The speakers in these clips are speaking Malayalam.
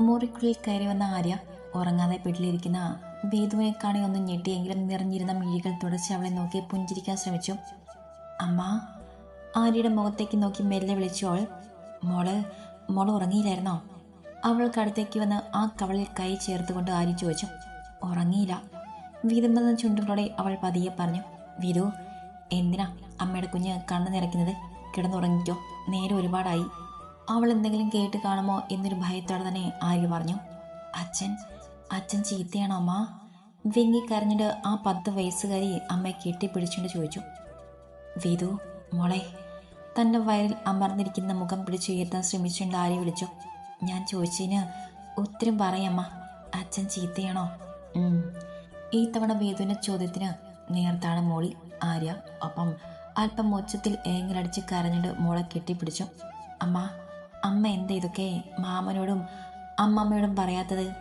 മുറിക്കുള്ളിൽ കയറി വന്ന ആര്യ ഉറങ്ങാതെ പെട്ടിലിരിക്കുന്ന വേദുവിനെ കാണി ഒന്ന് ഞെട്ടിയെങ്കിലും നിറഞ്ഞിരുന്ന മിഴികൾ തുടച്ച് അവളെ നോക്കി പുഞ്ചിരിക്കാൻ ശ്രമിച്ചു. അമ്മ ആര്യയുടെ മുഖത്തേക്ക് നോക്കി മെല്ലെ വിളിച്ചു അവൾ. മോൾ മോൾ ഉറങ്ങിയില്ലായിരുന്നോ? അവൾക്കടുത്തേക്ക് വന്ന് ആ കവളിൽ കൈ ചേർത്തുകൊണ്ട് ആര്യ ചോദിച്ചു. ഉറങ്ങിയില്ല. വീതുമ്പെന്ന ചുണ്ടുകളോടെ അവൾ പതിയെ പറഞ്ഞു. വീതു എന്തിനാ അമ്മയുടെ കുഞ്ഞ് കണ്ണു നിറയ്ക്കുന്നത്? കിടന്നുറങ്ങിക്കോ. നേരെ ഒരുപാടായി. അവൾ എന്തെങ്കിലും കേട്ട് കാണുമോ എന്നൊരു ഭയത്തോടെ തന്നെ ആര്യ പറഞ്ഞു അച്ഛൻ അച്ഛൻ ചീത്തയാണോ അമ്മ? വിങ്ങി കരഞ്ഞിട്ട് ആ പത്ത് വയസ്സുകാരി അമ്മയെ കെട്ടിപ്പിടിച്ചുകൊണ്ട് ചോദിച്ചു വിതു മോളെ. തന്റെ വയറിൽ അമർന്നിരിക്കുന്ന മുഖം പിടിച്ചുയർത്താൻ ശ്രമിച്ചുകൊണ്ട് ആര്യ വിളിച്ചു ഞാൻ ചോദിച്ചതിന് ഉത്തരം പറയമ്മ അച്ഛൻ ചീത്തയാണോ. ഈ തവണ വേദുവിന്റെ ചോദ്യത്തിന് നേർത്താണ് മോളി ആര്യ. ഒപ്പം അല്പം ഉച്ചത്തിൽ ഏങ്ങലടിച്ച് കരഞ്ഞിട്ട് മോളെ കെട്ടിപ്പിടിച്ചു അമ്മ അമ്മ എന്താ ഇതൊക്കെ മാമനോടും അമ്മമ്മയോടും പറയാത്തത്?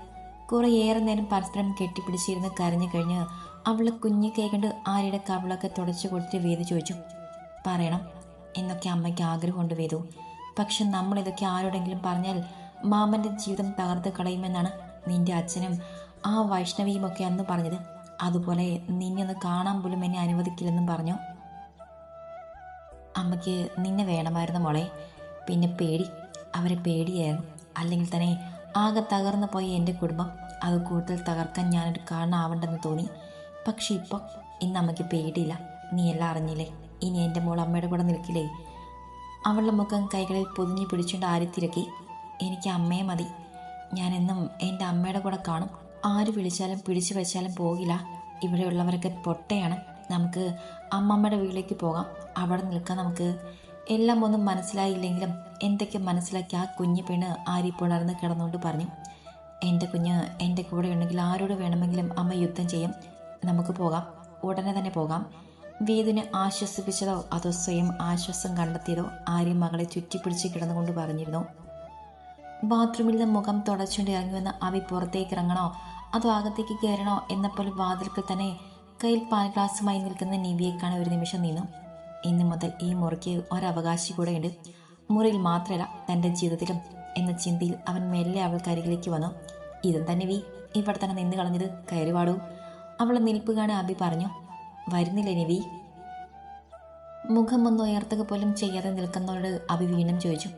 കുറേയേറെ നേരം പരസ്പരം കെട്ടിപ്പിടിച്ചിരുന്ന് കരഞ്ഞു കഴിഞ്ഞ് അവളെ കുഞ്ഞു കൈ ആരുടെ കവിളൊക്കെ തുടച്ചു കൊടുത്തിട്ട് വേദി ചോദിച്ചു. പറയണം എന്നൊക്കെ അമ്മയ്ക്ക് ആഗ്രഹമുണ്ട് വേദു. പക്ഷെ നമ്മൾ ഇതൊക്കെ ആരോടെങ്കിലും പറഞ്ഞാൽ മാമന്റെ ജീവിതം തകർത്ത് കളയുമെന്നാണ് നിന്റെ അച്ഛനും ആ വൈഷ്ണവിയും ഒക്കെ അന്ന് പറഞ്ഞത്. അതുപോലെ നിന്നെ ഒന്ന് കാണാൻ പോലും എന്നെ അനുവദിക്കില്ലെന്നും പറഞ്ഞു. അമ്മയ്ക്ക് നിന്നെ വേണമായിരുന്നു മോളെ. പിന്നെ പേടി. അവരെ പേടിയായിരുന്നു അല്ലെങ്കിൽ തന്നെ ആകെ തകർന്നു പോയ എന്റെ കുടുംബം അത് കൂടുതൽ തകർക്കാൻ ഞാനൊരു കാരണമാവണ്ടെന്ന് തോന്നി. പക്ഷെ ഇപ്പം ഇന്ന് അമ്മയ്ക്ക് പേടിയില്ല. നീ എല്ലാം അറിഞ്ഞില്ലേ? ഇനി എന്റെ മോൾ അമ്മയുടെ കൂടെ നിൽക്കില്ലേ? അവളുടെ മുഖം കൈകളിൽ പൊതിഞ്ഞു പിടിച്ചുകൊണ്ട് ആരിത്തിരക്കി എനിക്ക് അമ്മയെ മതി. ഞാൻ എന്നും എന്റെ അമ്മയുടെ കൂടെ കാണും. ആര് വിളിച്ചാലും പിടിച്ചു വെച്ചാലും പോകില്ല. ഇവിടെയുള്ളവരൊക്കെ പൊട്ടയാണ്. നമുക്ക് അമ്മമ്മയുടെ വീട്ടിലേക്ക് പോകാം. അവിടെ നിൽക്കാൻ നമുക്ക്. എല്ലാം ഒന്നും മനസ്സിലായില്ലെങ്കിലും എന്തൊക്കെ മനസ്സിലാക്കി ആ കുഞ്ഞു പെണ്ണ് ആരി പുണർന്ന് കിടന്നുകൊണ്ട് പറഞ്ഞു എന്റെ കുഞ്ഞ് എന്റെ കൂടെ ഉണ്ടെങ്കിൽ ആരോട് വേണമെങ്കിലും അമ്മ യുദ്ധം ചെയ്യും. നമുക്ക് പോകാം. ഉടനെ തന്നെ പോകാം. വീതിനെ ആശ്വസിപ്പിച്ചതോ അതോ സ്വയം ആശ്വാസം കണ്ടെത്തിയതോ ആര്യ മകളെ ചുറ്റിപ്പിടിച്ച് കിടന്നുകൊണ്ട് പറഞ്ഞിരുന്നു. ബാത്റൂമിൽ നിന്ന് മുഖം തുടച്ചുകൊണ്ട് ഇറങ്ങി വന്ന അവി പുറത്തേക്ക് ഇറങ്ങണോ? അതോ അകത്തേക്ക് കയറണോ? എന്നപ്പോൾ വാതിൽക്കൽ തന്നെ കയ്യിൽ പാൽ ഗ്ലാസുമായി നിൽക്കുന്ന നിവിയെ കാണാൻ ഒരു നിമിഷം നിന്നു. ഇന്നു മുതൽ ഈ മുറിക്ക് ഒരവകാശി കൂടെയുണ്ട്. മുറിയിൽ മാത്രമല്ല തന്റെ ജീവിതത്തിലും എന്ന ചിന്തയിൽ അവൻ മെല്ലെ അവൾക്കരികിലേക്ക് വന്നു. ഇതും തന്നെ വി. ഇവിടെ തന്നെ നിന്ന് കളഞ്ഞത് കയറി പാടൂ അവളെ നിൽപ്പ് കാണാൻ അബി പറഞ്ഞു. വരുന്നില്ല നിവി മുഖം ഒന്ന് ഉയർത്തുക പോലും ചെയ്യാതെ നിൽക്കുന്നവരോട് അബി വീണ്ടും ചോദിച്ചു.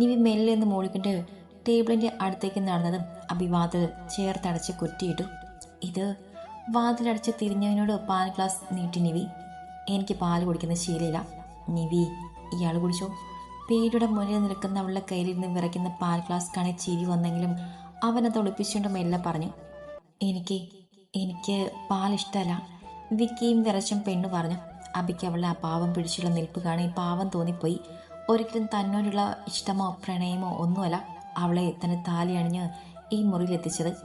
നിവി മെല്ലെ എന്ന് മൂളിക്കൊണ്ട് ടേബിളിന്റെ അടുത്തേക്ക് നടന്നതും അബി വാതിൽ ചേർത്തടച്ച് കുറ്റിയിട്ടു. ഇത് വാതിലടച്ച് തിരിഞ്ഞവനോട് പാൽ ഗ്ലാസ് നീട്ടി നിവി. എനിക്ക് പാൽ കുടിക്കുന്ന ശീലമില്ല. നിവി ഇയാൾ കുടിച്ചോ? പേരുടെ മുന്നിൽ നിൽക്കുന്ന അവളുടെ കയ്യിൽ നിന്ന് വിറയ്ക്കുന്ന പാൽ ഗ്ലാസ് കാണി ചിരി വന്നെങ്കിലും അവനത് ഒളിപ്പിച്ചുകൊണ്ട് മെല്ലെ പറഞ്ഞു എനിക്ക് എനിക്ക് പാൽ ഇഷ്ടമല്ല വിക്കിയും വിറച്ചും പെണ്ണു പറഞ്ഞു അബിക്ക് അവളെ ആ പാവം പിടിച്ചുള്ള നിൽപ്പ് കാണി പാവം തോന്നിപ്പോയി. ഒരിക്കലും തന്നോടുള്ള ഇഷ്ടമോ പ്രണയമോ ഒന്നുമല്ല അവളെ തന്നെ താലി അണിഞ്ഞ് ഈ മുറിയിലെത്തിച്ചത്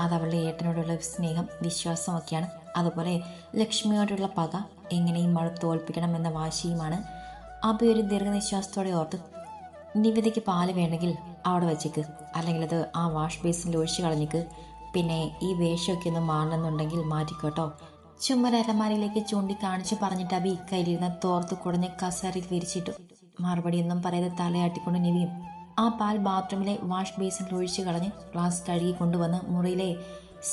അത് അവളുടെ ഏട്ടനോടുള്ള സ്നേഹം വിശ്വാസമൊക്കെയാണ്. അതുപോലെ ലക്ഷ്മിയോടുള്ള പക എങ്ങനെയും അവൾ തോൽപ്പിക്കണം എന്ന വാശിയുമാണ് അബി ഒരു ദീർഘനിശ്വാസത്തോടെ ഓർത്ത് നിവേദിക്ക് പാൽ വേണമെങ്കിൽ അവിടെ വെച്ചേക്ക്. അല്ലെങ്കിൽ അത് ആ വാഷ് ബേസിനിൽ ഒഴിച്ചു കളഞ്ഞേക്ക്. പിന്നെ ഈ വേഷമൊക്കെ ഒന്ന് മാറണമെന്നുണ്ടെങ്കിൽ മാറ്റിക്കോട്ടോ. ചുമര അലമാരയിലേക്ക് ചൂണ്ടിക്കാണിച്ച് പറഞ്ഞിട്ട് അബി കയ്യിലിരുന്ന തോർത്ത് കുടഞ്ഞ് കസേരയിൽ വിരിച്ചിട്ടു. മറുപടിയൊന്നും പറയാതെ തലയാട്ടിക്കൊണ്ട് നിവിയും ആ പാൽ ബാത്റൂമിലെ വാഷ് ബേസിനിൽ ഒഴിച്ചു കളഞ്ഞ് ഗ്ലാസ് കഴുകി കൊണ്ടുവന്ന് മുറിയിലെ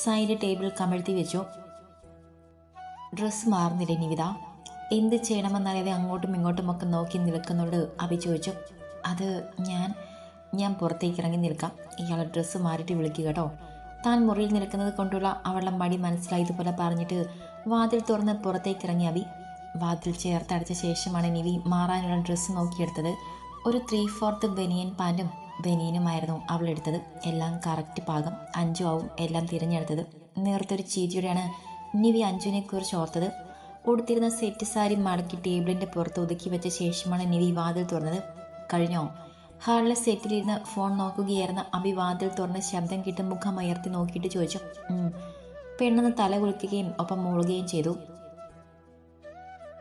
സൈഡ് ടേബിൾ കമഴ്ത്തി വെച്ചു. ഡ്രസ്സ് മാറുന്നില്ല നിവിത? എന്ത് ചെയ്യണമെന്നറിയാതെ അങ്ങോട്ടും ഇങ്ങോട്ടും ഒക്കെ നോക്കി നിൽക്കുന്നോട് അഭി ചോദിച്ചു. അത് ഞാൻ ഞാൻ പുറത്തേക്ക് ഇറങ്ങി നിൽക്കാം. ഇയാൾ ഡ്രസ്സ് മാറിയിട്ട് വിളിക്കുക കേട്ടോ. താൻ മുറിയിൽ നിൽക്കുന്നത് കൊണ്ടുള്ള അവളുടെ മടി മനസ്സിലായതുപോലെ പറഞ്ഞിട്ട് വാതിൽ തുറന്ന് പുറത്തേക്ക് ഇറങ്ങി അഭി. വാതിൽ ചേർത്തടച്ച ശേഷമാണ് നിവി മാറാനുള്ള ഡ്രസ്സ് നോക്കിയെടുത്തത്. ഒരു ത്രീ ഫോർത്ത് ബനിയൻ പാന്റും ബനിയനുമായിരുന്നു അവൾ എടുത്തത്. എല്ലാം കറക്റ്റ് പാകം അഞ്ചു ആവും എല്ലാം തിരഞ്ഞെടുത്തത്. നേരത്തെ ഒരു ചീറ്റിയോടെയാണ് നിവി അഞ്ജുവിനെ കുറിച്ച് ഓർത്തത്. ഉടുത്തിരുന്ന സെറ്റ് സാരി മടക്കി ടേബിളിന്റെ പുറത്ത് ഒതുക്കി വെച്ച ശേഷമാണ് നിവി വാതിൽ തുറന്നത്. കഴിഞ്ഞോ? ഹാളിലെ സെറ്റിലിരുന്ന് ഫോൺ നോക്കുകയായിരുന്ന അഭി വാതിൽ തുറന്ന് ശബ്ദം കിട്ടി മുഖം ഉയർത്തി നോക്കിയിട്ട് ചോദിച്ചു. പെണ്ണെന്ന് തല കുളിക്കുകയും ഒപ്പം മൂളുകയും ചെയ്തു.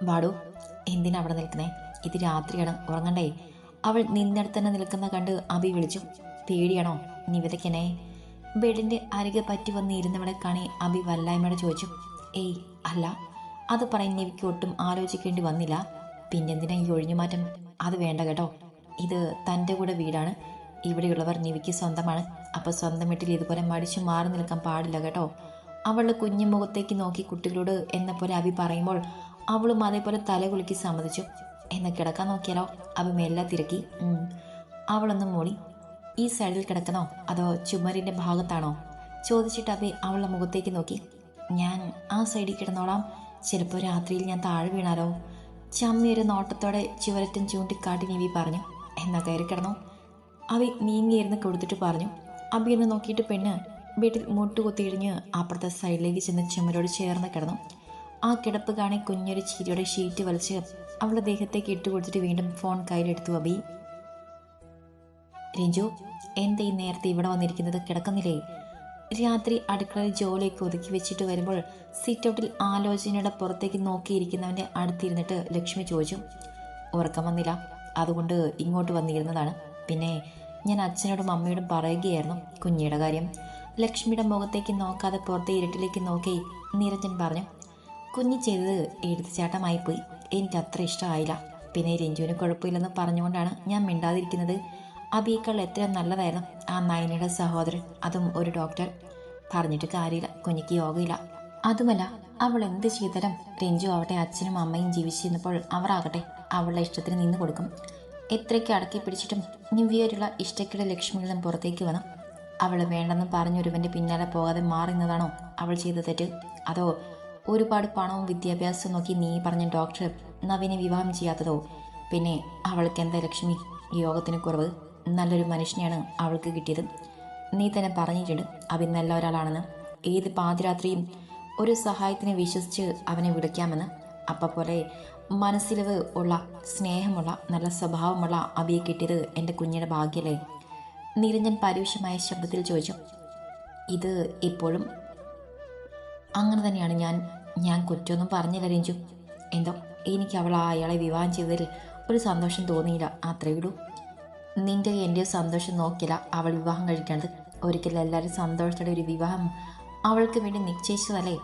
വാടു എന്തിനാ അവിടെ നിൽക്കുന്നേ? ഇത് രാത്രിയാണ് ഉറങ്ങണ്ടേ? അവൾ നിന്നിടത്ത് തന്നെ നിൽക്കുന്ന കണ്ട് അഭി വിളിച്ചു പേടിയാണോ? നിവേദക്കനെ ബെഡിന്റെ അരികെ പറ്റി വന്ന് ഇരുന്നവളെ കാണി അബി വല്ലായ്മയോടെ ചോദിച്ചു ഏയ് അല്ല അത് പറയുന്ന എനിക്ക് ഒട്ടും ആലോചിക്കേണ്ടി വന്നില്ല. പിന്നെന്തിനാ ഈ ഒഴിഞ്ഞുമാറ്റം? അത് വേണ്ട കേട്ടോ. ഇത് തന്റെ കൂടെ വീടാണ്. ഇവിടെയുള്ളവർ നിവിക്ക് സ്വന്തമാണ്. അപ്പോൾ സ്വന്തം വീട്ടിൽ ഇതുപോലെ മടിച്ചു മാറി നിൽക്കാൻ പാടില്ല കേട്ടോ. അവളുടെ കുഞ്ഞു മുഖത്തേക്ക് നോക്കി കുട്ടികളോട് എന്ന പോലെ അബി പറയുമ്പോൾ അവളും അതേപോലെ തല കുലുക്കി സമ്മതിച്ചു. എന്നെ കിടക്കാൻ നോക്കിയാലോ? അബി മെല്ലെ തിരക്കി. അവളൊന്നും മൂടി. ഈ സൈഡിൽ കിടക്കണോ? അതോ ചുമരിന്റെ ഭാഗത്താണോ? ചോദിച്ചിട്ട് അബി അവളുടെ മുഖത്തേക്ക് നോക്കി. ഞാൻ ആ സൈഡിൽ കിടന്നോളാം. ചിലപ്പോൾ രാത്രിയിൽ ഞാൻ താഴെ വീണാലോ? ചമ്മിയൊരു നോട്ടത്തോടെ ചുവരറ്റൻ ചൂണ്ടിക്കാട്ടി നീവി പറഞ്ഞു എന്നാ കയറി കിടന്നോ. അവി നീങ്ങിയിരുന്ന് കൊടുത്തിട്ട് പറഞ്ഞു. അബി എന്ന് നോക്കിയിട്ട് പെണ്ണ് വീട്ടിൽ മുട്ടുകുത്തിയിഴിഞ്ഞ് അപ്പുറത്തെ സൈഡിലേക്ക് ചെന്ന് ചുമരോട് ചേർന്ന് കിടന്നു. ആ കിടപ്പ് കാണി കുഞ്ഞൊരു ചീരിയുടെ ഷീറ്റ് വലിച്ച് അവളുടെ ദേഹത്തേക്ക് ഇട്ട് കൊടുത്തിട്ട് വീണ്ടും ഫോൺ കയ്യിലെടുത്തു അബി രഞ്ജു എന്താ ഈ നേരത്തെ ഇവിടെ വന്നിരിക്കുന്നത്? കിടക്കുന്നില്ലേ? രാത്രി അടുക്കളയിൽ ജോലിയൊക്കെ ഒതുക്കി വെച്ചിട്ട് വരുമ്പോൾ സിറ്റൗട്ടിൽ ആലോചനയുടെ പുറത്തേക്ക് നോക്കിയിരിക്കുന്നവന്റെ അടുത്തിരുന്നിട്ട് ലക്ഷ്മി ചോദിച്ചു ഉറക്കം വന്നില്ല? അതുകൊണ്ട് ഇങ്ങോട്ട് വന്നിരുന്നതാണ്. പിന്നെ ഞാൻ അച്ഛനോടും അമ്മയോടും പറയുകയായിരുന്നു കുഞ്ഞിയുടെ കാര്യം. ലക്ഷ്മിയുടെ മുഖത്തേക്ക് നോക്കാതെ പുറത്തെ ഇരുട്ടിലേക്ക് നോക്കി നിരഞ്ജൻ പറഞ്ഞു കുഞ്ഞി ചെയ്തത് എഴുത്തുചാട്ടമായിപ്പോയി എനിക്ക് അത്ര ഇഷ്ടമായില്ല. പിന്നെ രഞ്ജുവിന് കുഴപ്പമില്ലെന്ന് പറഞ്ഞുകൊണ്ടാണ് ഞാൻ മിണ്ടാതിരിക്കുന്നത്. അബിയേക്കാൾ എത്ര നല്ലതായിരുന്നു. ആ നയനയുടെ സഹോദരൻ അതും ഒരു ഡോക്ടർ പറഞ്ഞിട്ട് കാര്യമില്ല. കുഞ്ഞിക്ക് യോഗയില്ല. അതുമല്ല അവൾ എന്ത് ചെയ്തരം രഞ്ജു ആവട്ടെ അച്ഛനും അമ്മയും ജീവിച്ചിരുന്നപ്പോൾ അവർ ആകട്ടെ അവളുടെ ഇഷ്ടത്തിന് നിന്ന് കൊടുക്കും. എത്രയ്ക്ക് അടക്കി പിടിച്ചിട്ടും നിവ്യയിലുള്ള ഇഷ്ടക്കിട നിന്നും പുറത്തേക്ക് വന്നു. അവൾ വേണ്ടെന്ന് പറഞ്ഞൊരുവന്റെ പിന്നാലെ പോകാതെ മാറുന്നതാണോ അവൾ ചെയ്ത തെറ്റ്? അതോ ഒരുപാട് പണവും വിദ്യാഭ്യാസവും നോക്കി നീ പറഞ്ഞ ഡോക്ടർ നവീനെ വിവാഹം ചെയ്യാത്തതോ? പിന്നെ അവൾക്ക് എന്താ ലക്ഷ്മി യോഗത്തിന് കുറവ്? നല്ലൊരു മനുഷ്യനെയാണ് അവൾക്ക് കിട്ടിയത്. നീ തന്നെ പറഞ്ഞിട്ടുണ്ട് അവൻ നല്ല ഒരാളാണെന്ന്. ഏത് പാതിരാത്രിയും ഒരു സഹായത്തിനെ വിശ്വസിച്ച് അവനെ വിളിക്കാമെന്ന്. അപ്പം പോലെ മനസ്സിലവ് ഉള്ള സ്നേഹമുള്ള നല്ല സ്വഭാവമുള്ള അവയെ കിട്ടിയത് എന്റെ കുഞ്ഞിയുടെ ഭാഗ്യല്ലേ? നിരഞ്ജൻ പരുഷമായ ശബ്ദത്തിൽ ചോദിച്ചു. ഇത് ഇപ്പോഴും അങ്ങനെ തന്നെയാണ്. ഞാൻ ഞാൻ കുറ്റമൊന്നും പറഞ്ഞില്ല രഞ്ജു. എന്തോ എനിക്ക് അവൾ അയാളെ വിവാഹം ചെയ്തതിൽ ഒരു സന്തോഷം തോന്നിയില്ല. അത്രേ നിന്റെ എന്റെ സന്തോഷം നോക്കില്ല. അവൾ വിവാഹം കഴിക്കേണ്ടത് ഒരിക്കലും എല്ലാവരും സന്തോഷത്തോടെ ഒരു വിവാഹം അവൾക്ക് വേണ്ടി നിശ്ചയിച്ചതല്ലേ?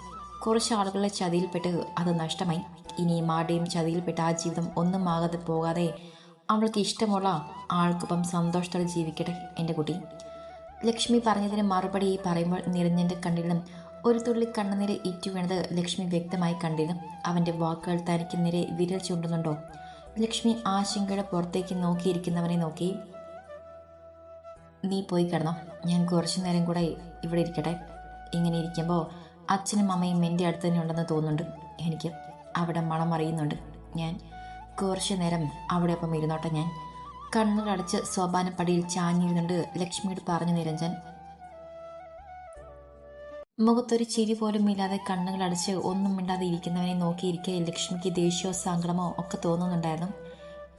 കുറച്ച് ആളുകളുടെ ചതിയിൽപ്പെട്ട് അത് നഷ്ടമായി. ഇനിയും ആടെയും ചതിയിൽപ്പെട്ട ആ ജീവിതം ഒന്നും ആകാതെ പോകാതെ അവൾക്ക് ഇഷ്ടമുള്ള ആൾക്കൊപ്പം സന്തോഷത്തോടെ ജീവിക്കട്ടെ എന്റെ കുട്ടി. ലക്ഷ്മി പറഞ്ഞതിന് മറുപടി പറയുമ്പോൾ നിരഞ്ജന്റെ കണ്ണിലും ഒരു തുള്ളി കണ്ണുനീര് ഇറ്റു വീണത് ലക്ഷ്മി വ്യക്തമായി കണ്ടിരുന്നു. അവന്റെ വാക്കുകൾ തനിക്ക് നേരെ വിരൽ ചൂണ്ടുന്നുണ്ടോ? ലക്ഷ്മി ആശങ്കയുടെ പുറത്തേക്ക് നോക്കിയിരിക്കുന്നവനെ നോക്കി. നീ പോയി കിടന്നോ. ഞാൻ കുറച്ചു നേരം കൂടെ ഇവിടെ ഇരിക്കട്ടെ. ഇങ്ങനെ ഇരിക്കുമ്പോൾ അച്ഛനും അമ്മയും എന്റെ അടുത്ത് തന്നെ ഉണ്ടെന്ന് തോന്നുന്നുണ്ട്. എനിക്ക് അവിടെ മണം അറിയുന്നുണ്ട്. ഞാൻ കുറച്ചു നേരം അവിടെ ഒപ്പം ഇരുന്നോട്ടെ ഞാൻ. കണ്ണുകളടച്ച് സോപാനപ്പടിയിൽ ചാഞ്ഞിരുന്നുണ്ട് ലക്ഷ്മിയോട് പറഞ്ഞു നിരഞ്ജൻ മുഖത്തൊരു ചിരി പോലും ഇല്ലാതെ കണ്ണുകളടച്ച് ഒന്നും മിണ്ടാതെ ഇരിക്കുന്നവനെ നോക്കിയിരിക്കെ ലക്ഷ്മിക്ക് ദേഷ്യമോ സങ്കടമോ ഒക്കെ തോന്നുന്നുണ്ടായിരുന്നു.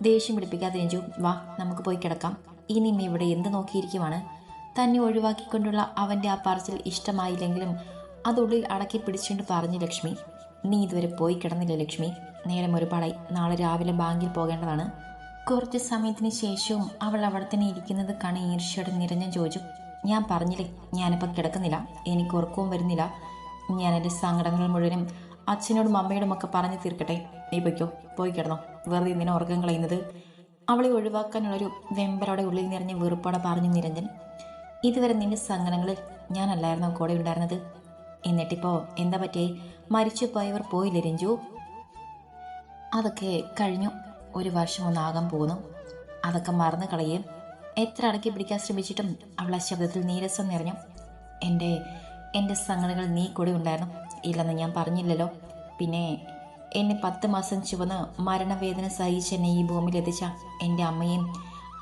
ദേഷ്യം പിടിപ്പിക്കാതെ രഞ്ജു വാ നമുക്ക് പോയി കിടക്കാം. ഇനിയും ഇവിടെ എന്ത് നോക്കിയിരിക്കുവാണ്? തന്നെ ഒഴിവാക്കിക്കൊണ്ടുള്ള അവന്റെ ആ പറച്ചിൽ ഇഷ്ടമായില്ലെങ്കിലും അതുള്ളിൽ അടക്കി പിടിച്ചുകൊണ്ട് പറഞ്ഞു ലക്ഷ്മി നീ ഇതുവരെ പോയി കിടന്നില്ല ലക്ഷ്മി? നേരം ഒരുപാടായി. നാളെ രാവിലെ ബാങ്കിൽ പോകേണ്ടതാണ്. കുറച്ച് സമയത്തിന് ശേഷവും അവൾ അവിടെ തന്നെ ഇരിക്കുന്നത് കണി ഈർഷ്യയോടെ നിറഞ്ഞ ചോദിച്ചു ഞാൻ പറഞ്ഞില്ലേ ഞാനിപ്പോൾ കിടക്കുന്നില്ല എനിക്ക് ഉറക്കവും വരുന്നില്ല. ഞാൻ എന്റെ സങ്കടങ്ങൾ മുഴുവനും അച്ഛനോടും അമ്മയോടും ഒക്കെ പറഞ്ഞു തീർക്കട്ടെ. നീ പൊയ്ക്കോ പോയി കിടന്നോ. വെറുതെ ഇങ്ങനെ ഉറക്കം കളയുന്നത്. അവളെ ഒഴിവാക്കാനുള്ളൊരു വെമ്പരോടെ ഉള്ളിൽ നിറഞ്ഞ വെറുപ്പോടെ പറഞ്ഞു നിരഞ്ജൻ ഇതുവരെ നിന്റെ സങ്കടങ്ങളിൽ ഞാനല്ലായിരുന്നു കൂടെ ഉണ്ടായിരുന്നത്? എന്നിട്ടിപ്പോൾ എന്താ പറ്റിയേ? മരിച്ചു പോയവർ പോയില്ലേ രഞ്ജു? അതൊക്കെ കഴിഞ്ഞു. ഒരു വർഷം ഒന്നാകാൻ പോകുന്നു. അതൊക്കെ മറന്നു കളയും. എത്ര അടക്കി പിടിക്കാൻ ശ്രമിച്ചിട്ടും അവൾ ആ ശബ്ദത്തിൽ നീരസം നിറഞ്ഞു. എന്റെ എന്റെ സങ്കടങ്ങൾ നീ കൂടെ ഉണ്ടായിരുന്നു. ഇല്ലെന്ന് ഞാൻ പറഞ്ഞില്ലല്ലോ. പിന്നെ എന്നെ പത്ത് മാസം ചുവന്ന് മരണവേദന സഹിച്ച് എന്നെ ഈ ഭൂമിയിൽ എത്തിച്ച എന്റെ അമ്മയും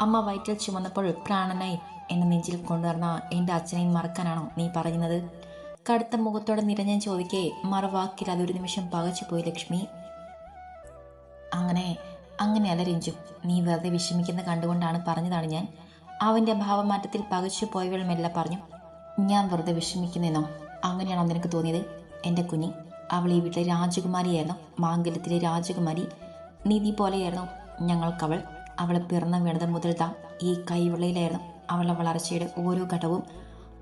അമ്മ വയറ്റിൽ ചുമന്നപ്പോൾ പ്രാണനായി എന്നെ നെഞ്ചിൽ കൊണ്ടുവന്ന എന്റെ അച്ഛനെയും മറക്കാനാണോ നീ പറയുന്നത്? കടുത്ത മുഖത്തോടെ നിരഞ്ഞൻ ചോദിക്കേ മറവാക്കിൽ അതൊരു നിമിഷം പകച്ചു പോയി ലക്ഷ്മി. അങ്ങനെ അങ്ങനെയല്ല രഞ്ജു. നീ വെറുതെ വിഷമിക്കുന്ന കണ്ടുകൊണ്ടാണ് പറഞ്ഞതാണ് ഞാൻ. അവന്റെ ഭാവമാറ്റത്തിൽ പകച്ചു പോയവൾ മെല്ലെ പറഞ്ഞു ഞാൻ വെറുതെ വിഷമിക്കുന്നെന്നോ? അങ്ങനെയാണോ നിനക്ക് തോന്നിയത്? എന്റെ കുഞ്ഞി അവൾ ഈ വീട്ടിലെ രാജകുമാരിയായിരുന്നു. മാംഗല്യത്തിലെ രാജകുമാരി. നിധി പോലെയായിരുന്നു ഞങ്ങൾക്കവൾ. അവളെ പിറന്ന വീണത് മുതൽ താ ഈ കൈവിളയിലായിരുന്നു അവളുടെ വളർച്ചയുടെ ഓരോ ഘട്ടവും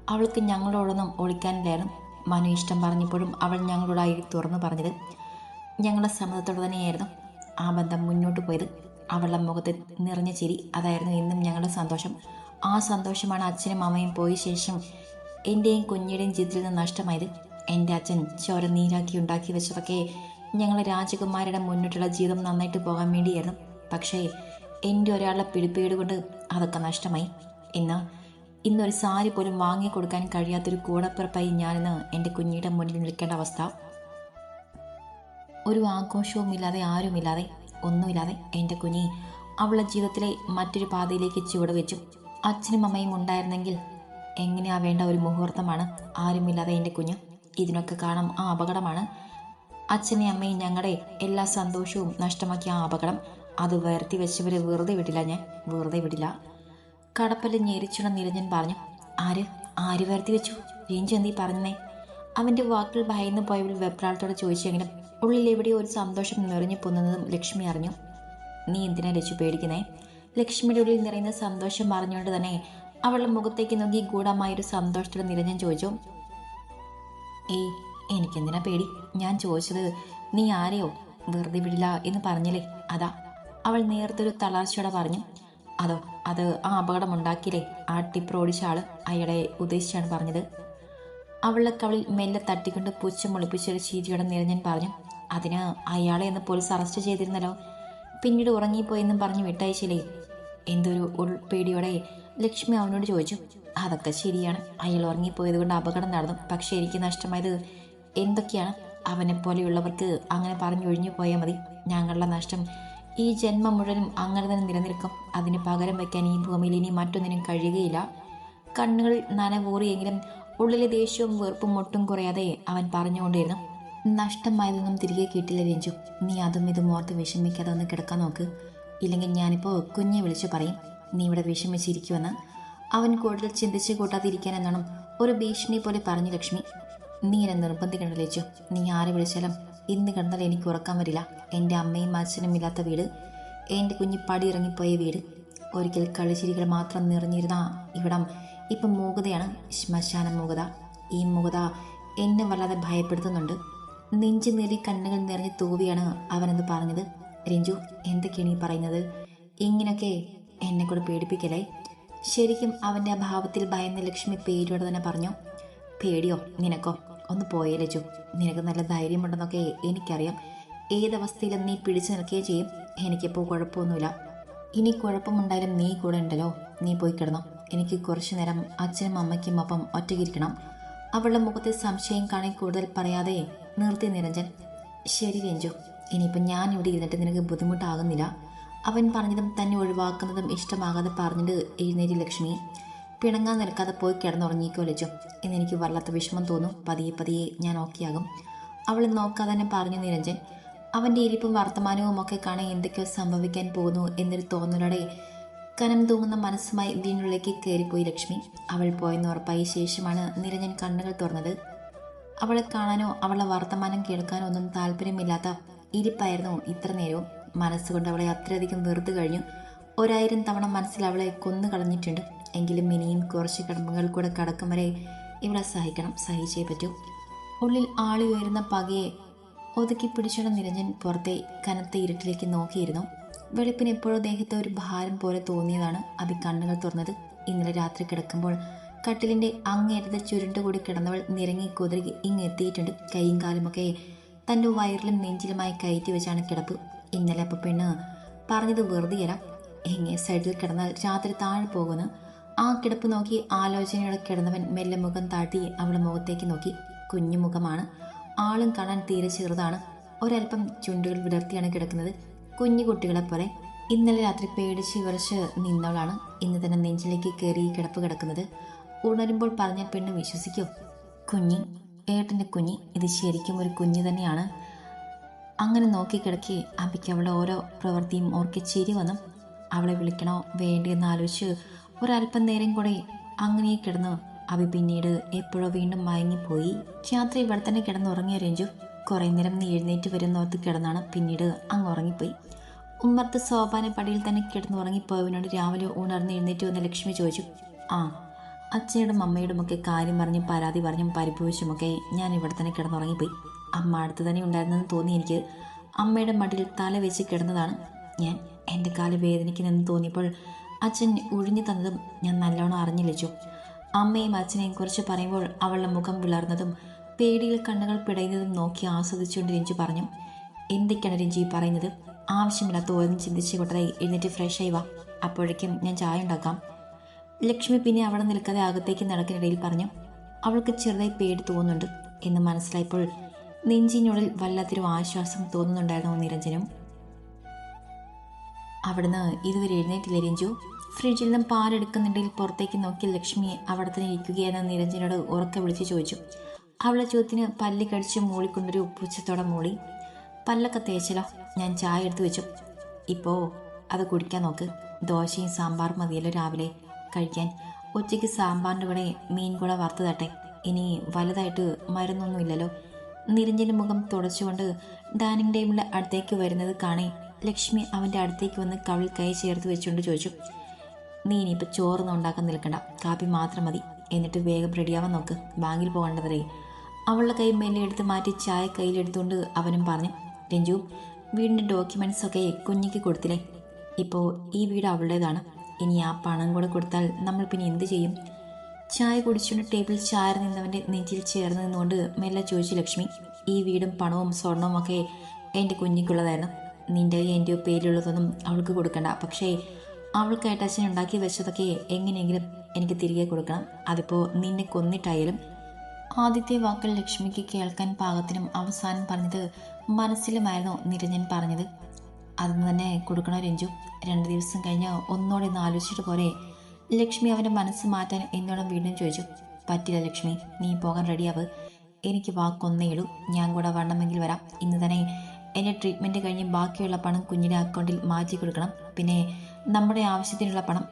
അവൾക്ക് ഞങ്ങളോടൊന്നും ഒളിക്കാനില്ലായിരുന്നു. മനു ഇഷ്ടം പറഞ്ഞപ്പോഴും അവൾ ഞങ്ങളോടായി തുറന്നു പറഞ്ഞത് ഞങ്ങളുടെ സമ്മതത്തോടെ തന്നെയായിരുന്നു. ആ ബന്ധം മുന്നോട്ട് പോയത് അവളുടെ മുഖത്ത് നിറഞ്ഞ ചിരി. അതായിരുന്നു ഇന്നും ഞങ്ങളുടെ സന്തോഷം. ആ സന്തോഷമാണ് അച്ഛനും അമ്മയും പോയ ശേഷം എന്റെയും കുഞ്ഞിയുടെയും ജീവിതത്തിൽ നിന്ന് നഷ്ടമായത്. എന്റെ അച്ഛൻ ചോര നീരാക്കി ഉണ്ടാക്കി വെച്ചതൊക്കെ ഞങ്ങൾ രാജകുമാരിയുടെ മുന്നോട്ടുള്ള ജീവിതം നന്നായിട്ട് പോകാൻ വേണ്ടിയായിരുന്നു. പക്ഷേ എന്റെ ഒരാളുടെ പിടിപ്പേട് കൊണ്ട് അതൊക്കെ നഷ്ടമായി. ഇന്ന് ഇന്നൊരു സാരി പോലും വാങ്ങിക്കൊടുക്കാൻ കഴിയാത്തൊരു കൂടപ്പിറപ്പായി ഞാനിന്ന് എന്റെ കുഞ്ഞിയുടെ മുന്നിൽ നിൽക്കേണ്ട അവസ്ഥ. ഒരു ആഘോഷവുമില്ലാതെ ആരുമില്ലാതെ ഒന്നുമില്ലാതെ എന്റെ കുഞ്ഞി അവളുടെ ജീവിതത്തിലെ മറ്റൊരു പാതയിലേക്ക് ചുവട് വെച്ചു. അച്ഛനും അമ്മയും ഉണ്ടായിരുന്നെങ്കിൽ എങ്ങനെയാ വേണ്ട ഒരു മുഹൂർത്തമാണ്? ആരുമില്ലാതെ എന്റെ കുഞ്ഞ്. ഇതിനൊക്കെ കാരണം ആ അപകടമാണ്. അച്ഛനെയും അമ്മയും ഞങ്ങളുടെ എല്ലാ സന്തോഷവും നഷ്ടമാക്കിയ ആ അപകടം. അത് വരുത്തി വെച്ചവരെ വെറുതെ വിടില്ല ഞാൻ. വെറുതെ വിടില്ല. കടപ്പൽ ഞെരിച്ചുള്ള നിരഞ്ജൻ പറഞ്ഞു ആര്? ആര് വരുത്തി വെച്ചു? രഞ്ജു പറഞ്ഞേ? അവന്റെ വാക്കുകൾ ഭയന്ന് പോയവൾ വെപ്രാളത്തോടെ ചോദിച്ചെങ്കിലും ഉള്ളിൽ എവിടെയോ ഒരു സന്തോഷം നിറഞ്ഞു പോകുന്നതും ലക്ഷ്മി അറിഞ്ഞു. നീ എന്തിനാ രചു പേടിക്കുന്നേ? ലക്ഷ്മിയുടെ ഉള്ളിൽ നിറയുന്ന സന്തോഷം അറിഞ്ഞുകൊണ്ട് തന്നെ അവളുടെ മുഖത്തേക്ക് നോക്കി ഗൂഢമായൊരു സന്തോഷത്തോടെ നിരഞ്ജൻ ചോദിച്ചു ഏയ് എനിക്കെന്തിനാ പേടി? ഞാൻ ചോദിച്ചത് നീ ആരെയോ? വെറുതെ വിടില്ല എന്ന് പറഞ്ഞില്ലേ? അതാ. അവൾ നേർത്തൊരു തളർച്ചയോടെ പറഞ്ഞു അതോ അത് ആ അപകടം ഉണ്ടാക്കിയില്ലേ? ആ ടിപ്പർ ഓടിച്ച ആൾ അയാളെ ഉദ്ദേശിച്ചാണ് പറഞ്ഞത്. അവളുടെ കവളിൽ മെല്ലെ തട്ടിക്കൊണ്ട് പുച്ഛം ഒളിപ്പിച്ചൊരു ചീരിയോടെ നിരഞ്ഞൻ പറഞ്ഞു അതിന് അയാളെ എന്ന് പോലീസ് അറസ്റ്റ് ചെയ്തിരുന്നല്ലോ. പിന്നീട് ഉറങ്ങിപ്പോയെന്നും പറഞ്ഞ് വിട്ടയച്ചില്ലേ. എന്തൊരു ഉൾപേടിയോടെ ലക്ഷ്മി അവനോട് ചോദിച്ചു. അതൊക്കെ ശരിയാണ്. അയാൾ ഉറങ്ങിപ്പോയത് കൊണ്ട് അപകടം നടന്നു. പക്ഷെ എനിക്ക് നഷ്ടമായത് എന്തൊക്കെയാണ്? അവനെ പോലെയുള്ളവർക്ക് അങ്ങനെ പറഞ്ഞൊഴിഞ്ഞു പോയാൽ മതി. ഞങ്ങളുടെ നഷ്ടം ഈ ജന്മം മുഴുവനും അങ്ങനെ തന്നെ നിലനിൽക്കും. അതിന് പകരം വയ്ക്കാൻ ഈ ഭൂമിയിൽ ഇനി മറ്റൊന്നിനും കഴിയുകയില്ല. കണ്ണുകൾ നനവൂറിയെങ്കിലും ഉള്ളിലെ ദേഷ്യവും വെറുപ്പും ഒട്ടും കുറയാതെ അവൻ പറഞ്ഞുകൊണ്ടിരുന്നു. നഷ്ടമായതൊന്നും തിരികെ കിട്ടില്ല രഞ്ജു. നീ അതും ഇതും ഓർത്ത് വിഷമിക്കാതെ ഒന്ന് കിടക്കാൻ നോക്ക്. ഇല്ലെങ്കിൽ ഞാനിപ്പോൾ കുഞ്ഞെ വിളിച്ചു പറയും. നീ ഇവിടെ വിഷമിച്ചിരിക്കുമെന്ന് അവൻ കൂടുതൽ ചിന്തിച്ച് കൂട്ടാതിരിക്കാൻ ഒരു ഭീഷണി പോലെ പറഞ്ഞു ലക്ഷ്മി. നീ എന്നെ നിർബന്ധിക്കണ്ട ലച്ചു നീ ആരെ വിളിച്ചാലും ഇന്ന് കിടന്നാൽ എനിക്ക് ഉറക്കാൻ വരില്ല. എന്റെ അമ്മയും അച്ഛനും ഇല്ലാത്ത വീട്. എന്റെ കുഞ്ഞ് പടിയിറങ്ങിപ്പോയ വീട്. ഒരിക്കൽ കളിച്ചിരികൾ മാത്രം നിറഞ്ഞിരുന്ന ഇവിടം ഇപ്പം മൂകതയാണ്. ശ്മശാന മൂകത. ഈ മൂകത എന്നെ വല്ലാതെ ഭയപ്പെടുത്തുന്നുണ്ട്. നെഞ്ചു നേടി കണ്ണുകൾ നിറഞ്ഞ് തൂവിയാണ് അവനെന്ന് പറഞ്ഞത്? രഞ്ജു എന്തൊക്കെയാണ് ഈ പറയുന്നത്? ഇങ്ങനൊക്കെ എന്നെ കൂടെ പേടിപ്പിക്കലേ ശരിക്കും അവന്റെ അഭാവത്തിൽ ഭയന്ന ലക്ഷ്മി പേടിയോടെ തന്നെ പറഞ്ഞു. പേടിയോ? നിനക്കോ? ഒന്ന് പോയേ ലജു നിനക്ക് നല്ല ധൈര്യമുണ്ടെന്നൊക്കെ എനിക്കറിയാം. ഏതവസ്ഥയിലും നീ പിടിച്ചു നിൽക്കുകയും ചെയ്യും. എനിക്കിപ്പോൾ കുഴപ്പമൊന്നുമില്ല. ഇനി കുഴപ്പമുണ്ടായാലും നീ കൂടെ ഉണ്ടല്ലോ. നീ പോയി കിടന്നോ. എനിക്ക് കുറച്ചു നേരം അച്ഛനും അമ്മയ്ക്കും ഒപ്പം ഒറ്റയ്ക്കിരിക്കണം അവളുടെ മുഖത്തെ സംശയം കാണി കൂടുതൽ പറയാതെ നിർത്തി നിരഞ്ജൻ ശരി രഞ്ജു ഇനിയിപ്പം ഞാൻ ഇവിടെ ഇരുന്നിട്ട് നിനക്ക് ബുദ്ധിമുട്ടാകുന്നില്ല. അവൻ പറഞ്ഞതും തന്നെ ഒഴിവാക്കുന്നതും ഇഷ്ടമാകാതെ പറഞ്ഞിട്ട് എഴുന്നേറ്റ് ലക്ഷ്മി പിണങ്ങാൻ നിൽക്കാതെ പോയി കിടന്നുറങ്ങിക്കോ ലജു എന്നെനിക്ക് വല്ലാത്ത വിഷമം തോന്നും. പതിയെ പതിയെ ഞാൻ ഓക്കെയാകും. അവൾ നോക്കാതെ തന്നെ പറഞ്ഞു നിരഞ്ജൻ അവന്റെ ഇരിപ്പും വർത്തമാനവും ഒക്കെ കാണാൻ എന്തൊക്കെയോ സംഭവിക്കാൻ പോകുന്നു എന്നൊരു തോന്നലോടെ കനം തൂങ്ങുന്ന മനസ്സുമായി വീടിനുള്ളിലേക്ക് കയറിപ്പോയി ലക്ഷ്മി. അവൾ പോയെന്ന് ഉറപ്പായ ശേഷമാണ് നിരഞ്ജൻ കണ്ണുകൾ തുറന്നത്. അവളെ കാണാനോ അവളുടെ വർത്തമാനം കേൾക്കാനോ ഒന്നും താല്പര്യമില്ലാത്ത ഇരിപ്പായിരുന്നു ഇത്ര നേരവും. മനസ്സുകൊണ്ട് അവളെ അത്രയധികം വെറുത്തു കഴിഞ്ഞു. ഒരായിരം തവണ മനസ്സിൽ അവളെ കൊന്നു കളഞ്ഞിട്ടുണ്ട്. എങ്കിലും ഇനിയും കുറച്ച് കടമ്പകൾ കൂടെ കടക്കും വരെ ഇവിടെ സഹിക്കണം സഹിച്ചേ പറ്റൂ. ഉള്ളിൽ ആളി ഉയരുന്ന പകയെ ഒതുക്കി പിടിച്ചുള്ള നിരഞ്ജൻ പുറത്തെ കനത്ത ഇരുട്ടിലേക്ക് നോക്കിയിരുന്നു. വെളുപ്പിന് എപ്പോഴോ ദേഹത്തെ ഒരു ഭാരം പോലെ തോന്നിയതാണ് അഭി കണ്ണുകൾ തുറന്നത്. ഇന്നലെ രാത്രി കിടക്കുമ്പോൾ കട്ടിലിന്റെ അങ്ങേറ്റത്തെ ചുരുണ്ടുകൂടി കിടന്നവൾ നിരങ്ങി കുതിരി ഇങ്ങെത്തിയിട്ടുണ്ട് കൈയും കാലുമൊക്കെ തന്റെ വയറിലും നെഞ്ചിലുമായി കയറ്റി വെച്ചാണ് കിടപ്പ്. ഇന്നലെ അപ്പം പെണ്ണ് പറഞ്ഞത് വെറുതെയല്ല എങ്ങനെ സൈഡിൽ കിടന്നാൽ രാത്രി താഴെ പോകുന്നു. ആ കിടപ്പ് നോക്കി ആലോചനയോടെ കിടന്നവൻ മെല്ലെ മുഖം താഴ്ത്തി അവളുടെ മുഖത്തേക്ക് നോക്കി. കുഞ്ഞു മുഖമാണ് ആളും കാണാൻ തീരെ ചെറുതാണ്. ഒരൽപ്പം ചുണ്ടുകൾ വിടർത്തിയാണ് കിടക്കുന്നത്. കുഞ്ഞു കുട്ടികളെ പോലെ ഇന്നലെ രാത്രി പേടിച്ച് വിറച്ച് നിന്നവളാണ് ഇന്ന് തന്നെ നെഞ്ചിലേക്ക് കയറി കിടപ്പ് കിടക്കുന്നത്. ഉണരുമ്പോൾ പറഞ്ഞ പെണ്ണ് വിശ്വസിക്കോ. കുഞ്ഞി ഏട്ടന്റെ കുഞ്ഞി ഇത് ശരിക്കും ഒരു കുഞ്ഞു തന്നെയാണ്. അങ്ങനെ നോക്കിക്കിടക്കി അമ്മയ്ക്ക് അവളുടെ ഓരോ പ്രവൃത്തിയും ഓർക്കെ ചിരി വന്നു. അവളെ വിളിക്കണോ? വേണ്ടിയെന്ന് ആലോചിച്ച് ഒരല്പം നേരം കൂടെ അങ്ങനെ കിടന്നു. അവി പിന്നീട് എപ്പോഴോ വീണ്ടും മയങ്ങിപ്പോയി. രാത്രി ഇവിടെ തന്നെ കിടന്നുറങ്ങിയ രഞ്ജു കുറേ നേരം നീ എഴുന്നേറ്റ് വരുന്നോർത്ത് കിടന്നാണ് പിന്നീട് അങ്ങ് ഉറങ്ങിപ്പോയി. ഉമ്മർത്ത് സോപാന പടിയിൽ തന്നെ കിടന്നുറങ്ങിപ്പോയവനോട് രാവിലെ ഉണർന്ന് എഴുന്നേറ്റ് വന്ന ലക്ഷ്മി ചോദിച്ചു ആ അച്ഛനോടും അമ്മയോടും ഒക്കെ കാര്യം പറഞ്ഞും പരാതി പറഞ്ഞും പരിഭവിച്ചുമൊക്കെ ഞാൻ ഇവിടെ തന്നെ കിടന്നുറങ്ങിപ്പോയി. അമ്മ അടുത്ത് തന്നെ ഉണ്ടായിരുന്നെന്ന് തോന്നി എനിക്ക്. അമ്മയുടെ മടിയിൽ തല വെച്ച് കിടന്നതാണ് ഞാൻ. എന്റെ കാൽ വേദനിക്കുന്നെന്ന് തോന്നിയപ്പോൾ അച്ഛൻ ഒഴിഞ്ഞു തന്നതും ഞാൻ നല്ലോണം അറിഞ്ഞു അമ്മയും അച്ഛനെയും കുറിച്ച് പറയുമ്പോൾ അവളുടെ മുഖം വിളർന്നതും പേടിയിൽ കണ്ണുകൾ പിടയുന്നതും നോക്കി ആസ്വദിച്ചുകൊണ്ട് രഞ്ജു പറഞ്ഞു എന്തൊക്കെയാണ് രഞ്ജു പറയുന്നത്? ആവശ്യമില്ലാത്ത ഓരോന്നും ചിന്തിച്ച് എഴുന്നേറ്റ് ഫ്രഷ് ആയി വാ. അപ്പോഴേക്കും ഞാൻ ചായ ഉണ്ടാക്കാം. ലക്ഷ്മി പിന്നെ അവിടെ നിൽക്കാതെ അകത്തേക്ക് നടക്കിനിടയിൽ പറഞ്ഞു അവൾക്ക് ചെറുതായി പേടി തോന്നുന്നുണ്ട് എന്ന് മനസ്സിലായപ്പോൾ നെഞ്ചിനുള്ളിൽ വല്ലാത്തൊരു ആശ്വാസം തോന്നുന്നുണ്ടായിരുന്നു നിരഞ്ജനും. അവിടുന്ന് ഇതുവരെ എഴുന്നേറ്റില്ല രഞ്ജു? ഫ്രിഡ്ജിൽ നിന്നും പാലെടുക്കുന്നുണ്ടെങ്കിൽ പുറത്തേക്ക് നോക്കി ലക്ഷ്മി അവിടെ തന്നെ ഇരിക്കുകയെന്ന് നിരഞ്ജനോട് ഉറക്കെ വിളിച്ച് ചോദിച്ചു. അവളെ ചോദ്യത്തിന് പല്ല് കടിച്ച് മൂളിക്കൊണ്ടൊരു ഉപ്പുച്ചത്തോടെ മൂളി. പല്ലൊക്കെ തേച്ചലോ ഞാൻ ചായ എടുത്തു വെച്ചു. ഇപ്പോൾ അത് കുടിക്കാൻ നോക്ക്. ദോശയും സാമ്പാർ മതിയല്ലോ രാവിലെ. കഴിക്കാൻ. ഉച്ചയ്ക്ക് സാമ്പാറിന്റെ കൂടെ മീൻ കൂടെ വറുത്ത് ഇനി വലുതായിട്ട് മരുന്നൊന്നുമില്ലല്ലോ. നിരഞ്ജന മുഖം തുടച്ചുകൊണ്ട് ഡൈനിങ് ടേബിളിന്റെ അടുത്തേക്ക് വരുന്നത് കാണേ. ലക്ഷ്മി അവന്റെ അടുത്തേക്ക് വന്ന് കവിൾ കൈ ചേർത്ത് വെച്ചുകൊണ്ട് ചോദിച്ചു നീ ഇനിയിപ്പോൾ ചോറൊന്നും ഉണ്ടാക്കാൻ നിൽക്കണ്ട. കാപ്പി മാത്രം മതി. എന്നിട്ട് വേഗം റെഡിയാവാൻ നോക്ക്. ബാങ്കിൽ പോകേണ്ടതേ അവളുടെ കൈ മേലെ എടുത്ത് മാറ്റി ചായ കയ്യിലെടുത്തുകൊണ്ട് അവനും പറഞ്ഞു രഞ്ജു വീടിന്റെ ഡോക്യുമെൻസൊക്കെ കുഞ്ഞിക്ക് കൊടുത്തില്ലേ? ഇപ്പോൾ ഈ വീട് അവളുടേതാണ്. ഇനി ആ പണം കൂടെ കൊടുത്താൽ നമ്മൾ പിന്നെ എന്ത് ചെയ്യും? ചായ കുടിച്ചുകൊണ്ട് ടേബിൾ ചായ നിന്നവന്റെ നെഞ്ചിൽ ചേർന്ന് നിന്നുകൊണ്ട് മെല്ലെ ചോദിച്ചു ലക്ഷ്മി ഈ വീടും പണവും സ്വർണവും ഒക്കെ എന്റെ കുഞ്ഞിക്കുള്ളതായിരുന്നു. നിന്റെ എന്റെ പേരിലുള്ളതൊന്നും അവൾക്ക് കൊടുക്കണ്ട. പക്ഷേ അവൾക്കായിട്ട് അച്ഛൻ ഉണ്ടാക്കി വെച്ചതൊക്കെ എങ്ങനെയെങ്കിലും എനിക്ക് തിരികെ കൊടുക്കണം. അതിപ്പോൾ നിന്നെ കൊന്നിട്ടായാലും. ആദ്യത്തെ വാക്കുകൾ ലക്ഷ്മിക്ക് കേൾക്കാൻ പാകത്തിനും അവസാനം പറഞ്ഞത് മനസ്സിലുമായിരുന്നു നിരഞ്ജൻ പറഞ്ഞത്. അന്ന് തന്നെ കൊടുക്കണോ രഞ്ജു രണ്ട് ദിവസം കഴിഞ്ഞ് ഒന്നോടെ ഒന്ന് ആലോചിച്ചിട്ട് പോരെ. ലക്ഷ്മി അവന്റെ മനസ്സ് മാറ്റാൻ എന്നോടും വീണ്ടും ചോദിച്ചു. പറ്റില്ല ലക്ഷ്മി നീ പോകാൻ റെഡിയാവ്. എനിക്ക് വാക്കൊന്നേ ഇടൂ ഞാൻ കൂടെ വണ്ണമെങ്കിൽ വരാം. ഇന്ന് തന്നെ എന്റെ ട്രീറ്റ്മെന്റ് കഴിഞ്ഞ് ബാക്കിയുള്ള പണം കുഞ്ഞിന്റെ അക്കൗണ്ടിൽ മാറ്റി കൊടുക്കണം. പിന്നെ നമ്മുടെ ആവശ്യത്തിനുള്ള പണം.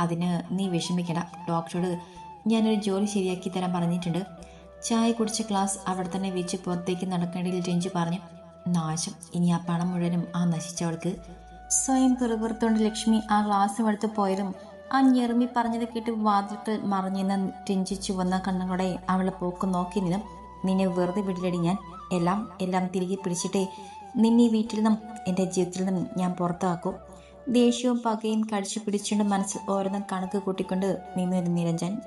അതിന് നീ വിഷമിക്കണ്ട. ഡോക്ടറോട് ഞാനൊരു ജോലി ശരിയാക്കി തരാൻ പറഞ്ഞിട്ടുണ്ട്. ചായ കുടിച്ച ക്ലാസ് അവിടെ തന്നെ വെച്ച് പുറത്തേക്ക് നടക്കേണ്ടതിൽ രഞ്ജു പറഞ്ഞു. നാശം. ഇനി ആ പണം മുഴുവനും ആ നശിച്ചവൾക്ക്. സ്വയം പിറുപിറുത്തോണ്ട് ലക്ഷ്മി ആ ഗ്ലാസ് എടുത്ത് പോയതും ആ ഞെറുമി പറഞ്ഞത് കേട്ട് വാതിൽക്കൽ മറിഞ്ഞെന്ന് രഞ്ജിച്ചു ചുവന്ന കണ്ണുകളോടെ അവളെ പോക്ക് നോക്കി നിന്നും നിന്നെ വെറുതെ വിടിലടി ഞാൻ. എല്ലാം എല്ലാം തിരികെ പിടിച്ചിട്ടേ നിന്നെ വീട്ടിൽ നിന്നും എന്റെ ജീവിതത്തിൽ നിന്നും ഞാൻ പുറത്താക്കും. ദേഷ്യവും പകയും കടിച്ചു പിടിച്ചുകൊണ്ട് മനസ്സിൽ ഓരോന്നും കണക്ക് കൂട്ടിക്കൊണ്ട് നിന്നു നിരഞ്ജൻ.